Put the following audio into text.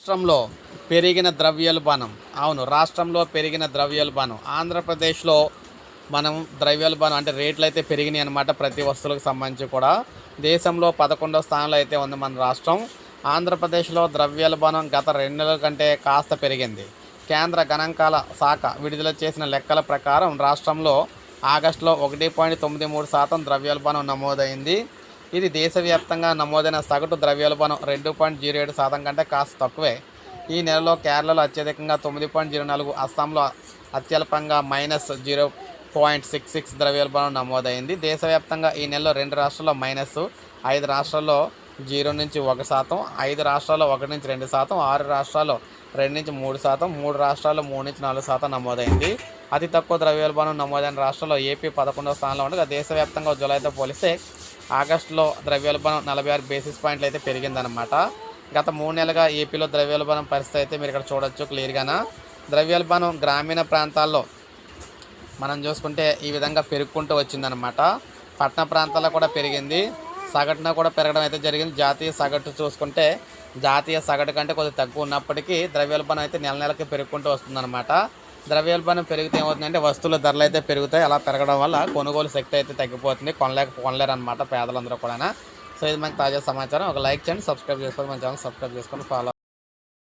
రాష్ట్రంలో పెరిగిన ద్రవ్యోల్బణం. అవును రాష్ట్రంలో పెరిగిన ద్రవ్యోల్బణం. ఆంధ్రప్రదేశ్లో మనం ద్రవ్యోల్బణం అంటే రేట్లు అయితే పెరిగినాయి అనమాట ప్రతి వస్తువులకు సంబంధించి కూడా. దేశంలో పదకొండో స్థానంలో అయితే ఉంది మన రాష్ట్రం. ఆంధ్రప్రదేశ్లో ద్రవ్యోల్బణం గత రెండు నెలల కంటే కాస్త పెరిగింది. కేంద్ర గణాంకాల శాఖ విడుదల చేసిన లెక్కల ప్రకారం రాష్ట్రంలో ఆగస్టులో ఒకటి పాయింట్ తొమ్మిది మూడు శాతం ద్రవ్యోల్బణం నమోదైంది. ఇది దేశవ్యాప్తంగా నమోదైన సగటు ద్రవ్యోల్బణం రెండు పాయింట్ జీరో ఏడు శాతం కంటే కాస్త తక్కువే. ఈ నెలలో కేరళలో అత్యధికంగా తొమ్మిది పాయింట్ జీరో నాలుగు అస్సాంలో అత్యల్పంగా minus zero point six six ద్రవ్యోల్బణం నమోదైంది. దేశవ్యాప్తంగా ఈ నెలలో రెండు రాష్ట్రాల్లో మైనస్ ఐదు రాష్ట్రాల్లో జీరో నుంచి ఒక శాతం ఐదు రాష్ట్రాల్లో ఒకటి నుంచి రెండు శాతం ఆరు రాష్ట్రాల్లో రెండు నుంచి మూడు శాతం మూడు రాష్ట్రాల్లో మూడు నుంచి నాలుగు శాతం నమోదైంది. అతి తక్కువ ద్రవ్యోల్బణం నమోదైన రాష్ట్రంలో ఏపీ పదకొండవ స్థానంలో ఉండగా దేశవ్యాప్తంగా జూలైతో పోలిస్తే ఆగస్టులో ద్రవ్యోల్బణం నలభై ఆరు బేసిస్ పాయింట్లు అయితే పెరిగిందనమాట గత మూడు నెలలుగా ఏపీలో ద్రవ్యోల్బణం పరిస్థితి అయితే మీరు ఇక్కడ చూడొచ్చు క్లియర్గాన. ద్రవ్యోల్బణం గ్రామీణ ప్రాంతాల్లో మనం చూసుకుంటే ఈ విధంగా పెరుగుకుంటూ వచ్చిందనమాట పట్టణ ప్రాంతాల్లో కూడా పెరిగింది. సగటున కూడా పెరగడం అయితే జరిగింది. జాతీయ సగటు చూసుకుంటే జాతీయ సగటు కంటే కొద్దిగా తక్కువ ఉన్నప్పటికీ ద్రవ్యోల్బణం అయితే నెల నెలకి పెరుగుకుంటూ వస్తుందన్నమాట. ద్రవ్యోల్బణం పెరిగితే ఏమవుతుందంటే వస్తువుల ధరలు అయితే పెరుగుతాయి. అలా పెరగడం వల్ల కొనుగోలు శక్తి అయితే తగ్గిపోతుంది. కొనలేక కొనలేరు అనమాట పేదలందరూ కూడా సో ఇది మనకి తాజా సమాచారం. ఒక లైక్ చేయండి సబ్స్క్రైబ్ చేసుకోండి మన ఛానల్ సబ్స్క్రైబ్ చేసుకొని ఫాలో